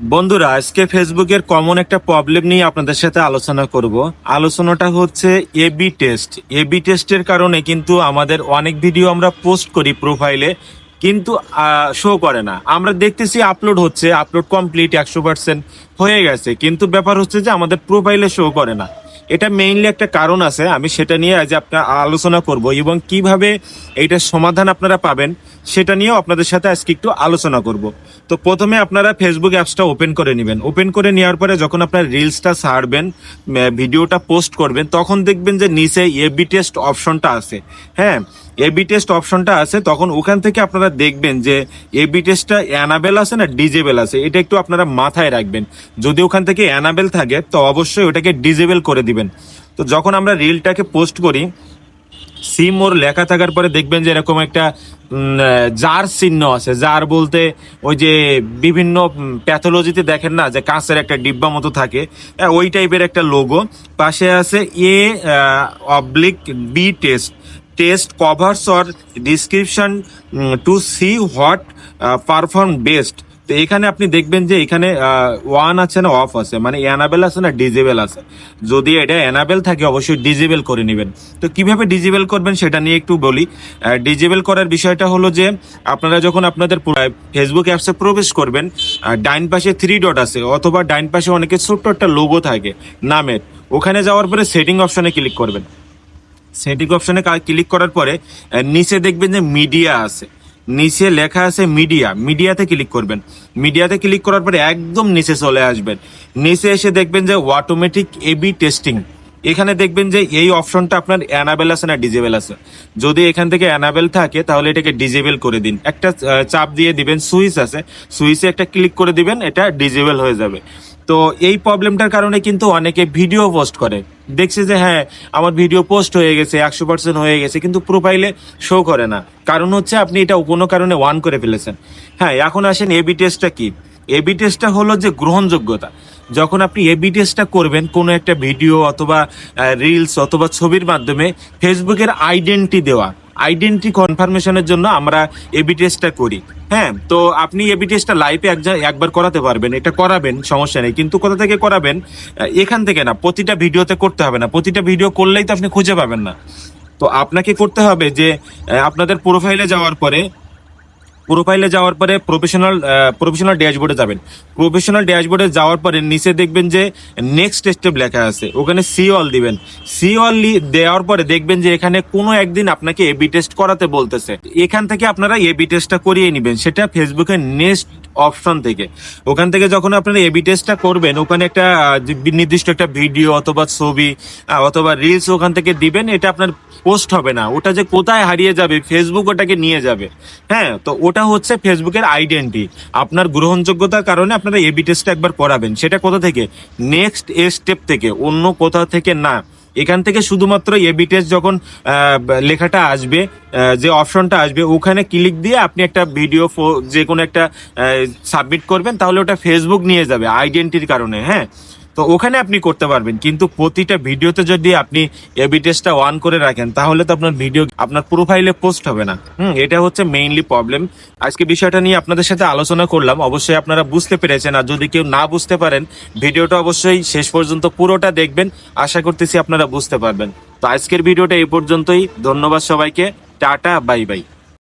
বন্ধুরা, আজকে ফেসবুকের কমন একটা প্রবলেম নিয়ে আপনাদের সাথে আলোচনা করব। আলোচনাটা হচ্ছে এবি টেস্ট এবি টেস্টের কারণে কিন্তু আমাদের অনেক ভিডিও আমরা পোস্ট করি প্রোফাইলে কিন্তু শো করে না। আমরা দেখতেছি আপলোড হচ্ছে আপলোড কমপ্লিট একশো পার্সেন্ট হয়ে গেছে। কিন্তু ব্যাপার হচ্ছে যে আমাদের প্রোফাইলে শো করে না। এটা মেইনলি একটা কারণ আছে, আমি সেটা নিয়ে আজ আপনার আলোচনা করব এবং কীভাবে এইটার সমাধান আপনারা পাবেন। সেটা নিয়েও আপনাদের সাথে আজকে একটু আলোচনা করব। তো প্রথমে আপনারা ফেসবুক অ্যাপসটা ওপেন করে নেবেন। ওপেন করে নেওয়ার পরে যখন আপনার রিলসটা ছাড়বেন ভিডিওটা পোস্ট করবেন, তখন দেখবেন যে নিচে এবি টেস্ট অপশনটা আছে। হ্যাঁ এবি টেস্ট অপশনটা আছে, তখন ওখান থেকে আপনারা দেখবেন যে এবি টেস্টটা অ্যানাবেল আছে না ডিজেবেল আছে, এটা একটু আপনারা মাথায় রাখবেন। যদি ওখান থেকে অ্যানাবেল থাকে, তো অবশ্যই ওটাকে ডিজেবেল করে দিবেন। তো যখন আমরা রিলটাকে পোস্ট করি সিম ওর লেখা থাকার পরে দেখবেন যে এরকম একটা জার চিহ্ন আছে জার বলতে ওই যে বিভিন্ন প্যাথোলজিতে দেখেন না যে কাঁচের একটা ডিব্বা মতো থাকে ওই টাইপের একটা লোগো পাশে আছে A oblique B test test covers or description to see what perform best তো এখানে আপনি দেখবেন যে এখানে ওয়ান আছে না অফ আছে। মানে অ্যানাবেল আছে না ডিজেবেল আছে। যদি এটা অ্যানাবেল থাকে, অবশ্যই ডিজেবেল করে নেবেন। তো কীভাবে ডিজেবেল করবেন সেটা নিয়ে একটু বলি। ডিজেবেল করার বিষয়টা হলো যে, আপনারা যখন আপনাদের ফেসবুক অ্যাপসে প্রবেশ করবেন ডাইন পাশে থ্রি ডট আছে, অথবা ডাইন পাশে অনেকে ছোট্ট একটা লোগো থাকে, নামের। ওখানে যাওয়ার পরে সেটিং অপশনে ক্লিক করবেন। সেটিং অপশনে ক্লিক করার পরে নিচে দেখবেন যে মিডিয়া আছে। নিচে লেখা আছে মিডিয়া। মিডিয়াতে ক্লিক করবেন। মিডিয়াতে ক্লিক করার পরে একদম নিচে চলে আসবেন। নিচে এসে দেখবেন যে অটোমেটিক এবি টেস্টিং এখানে দেখবেন যে এই অপশনটা আপনার অ্যানাবেল আছে না ডিজেবেল আছে। যদি এখান থেকে অ্যানাবেল থাকে, তাহলে এটাকে ডিজেবেল করে দিন। একটা চাপ দিয়ে দিবেন, সুইচ আছে। সুইচে একটা ক্লিক করে দিবেন, এটা ডিজেবেল হয়ে যাবে। তো এই প্রবলেমটার কারণে কিন্তু অনেকে ভিডিও পোস্ট করে। দেখছে যে হ্যাঁ আমার ভিডিও পোস্ট হয়ে গেছে, একশো পার্সেন্ট হয়ে গেছে, কিন্তু প্রোফাইলে শো করে না। কারণ হচ্ছে আপনি এটা কোনো কারণে ওয়ান করে ফেলেছেন। হ্যাঁ এখন আসেন এবি টেস্টটা কি? এবি টেস্টটা হলো যে গ্রহণযোগ্যতা। যখন আপনি এবি টেস্টটা করবেন, কোনো একটা ভিডিও অথবা রিলস অথবা ছবির মাধ্যমে ফেসবুকের আইডেন্টি দেওয়া। আইডেন্টি কনফার্মেশনের জন্য আমরা এবি টেস্টটা করি। হ্যাঁ তো আপনি এবি টেস্টটা লাইফে একবার করাতে পারবেন, এটা করাবেন, সমস্যা নেই। কিন্তু কোথা থেকে করাবেন? এখান থেকে না, প্রতিটা ভিডিওতে করতে হবে না। প্রতিটা ভিডিও করলেই তো আপনি খুঁজে পাবেন না। তো আপনাকে করতে হবে যে আপনাদের প্রোফাইলে যাওয়ার পরে প্রোফাইলে যাওয়ার পরে প্রফেশনাল প্রফেশনাল ড্যাশবোর্ডে যাবেন। প্রফেশনাল ড্যাশবোর্ডে যাওয়ার পরে নিচে দেখবেন যে নেক্সট স্টেপ লেখা আছে। ওখানে সি অল দিবেন। সি অল দেওয়ার পরে দেখবেন যে এখানে কোনো একদিন আপনাকে এবি টেস্ট করাতে বলতেছে। এখান থেকে আপনারা এবি টেস্টটা করিয়ে নেবেন। সেটা ফেসবুকের নেক্সট অপশন থেকে। ওখান থেকে যখন আপনারা এবি টেস্টটা করবেন, ওখানে একটা নির্দিষ্ট একটা ভিডিও অথবা ছবি অথবা রিলস ওখান থেকে দিবেন, এটা আপনার পোস্ট হবে না। ওটা যে কোথায় হারিয়ে যাবে ফেসবুক ওটাকে নিয়ে যাবে। হ্যাঁ তো ওটা হচ্ছে ফেসবুকের আইডেন্টি আপনার গ্রহণযোগ্যতার কারণে আপনারা এবি টেস্টটা একবার করাবেন সেটা কোথা থেকে? নেক্সট এ স্টেপ থেকে, অন্য কোথাও থেকে না। এখান থেকে শুধুমাত্র এবি টেস্ট যখন লেখাটা আসবে যে অপশনটা আসবে, ওখানে ক্লিক দিয়ে আপনি একটা ভিডিও যে কোনো একটা সাবমিট করবেন, তাহলে ওটা ফেসবুক নিয়ে যাবে আইডেন্টির কারণে হ্যাঁ? তো ওখানে আপনি করতে পারবেন। কিন্তু প্রতিটা ভিডিওতে যদি আপনি এবি টেস্টটা অন করে রাখেন, তাহলে তো আপনার ভিডিও আপনার প্রোফাইলে পোস্ট হবে না। হুম, এটা হচ্ছে মেইনলি প্রবলেম আজকে বিষয়টা নিয়ে আপনাদের সাথে আলোচনা করলাম। অবশ্যই আপনারা বুঝতে পেরেছেন। আর যদি কেউ না বুঝতে পারেন, ভিডিওটা অবশ্যই শেষ পর্যন্ত পুরোটা দেখবেন। আশা করতেছি আপনারা বুঝতে পারবেন। তো আজকের ভিডিওটা এই পর্যন্তই। ধন্যবাদ সবাইকে। Tata bye bye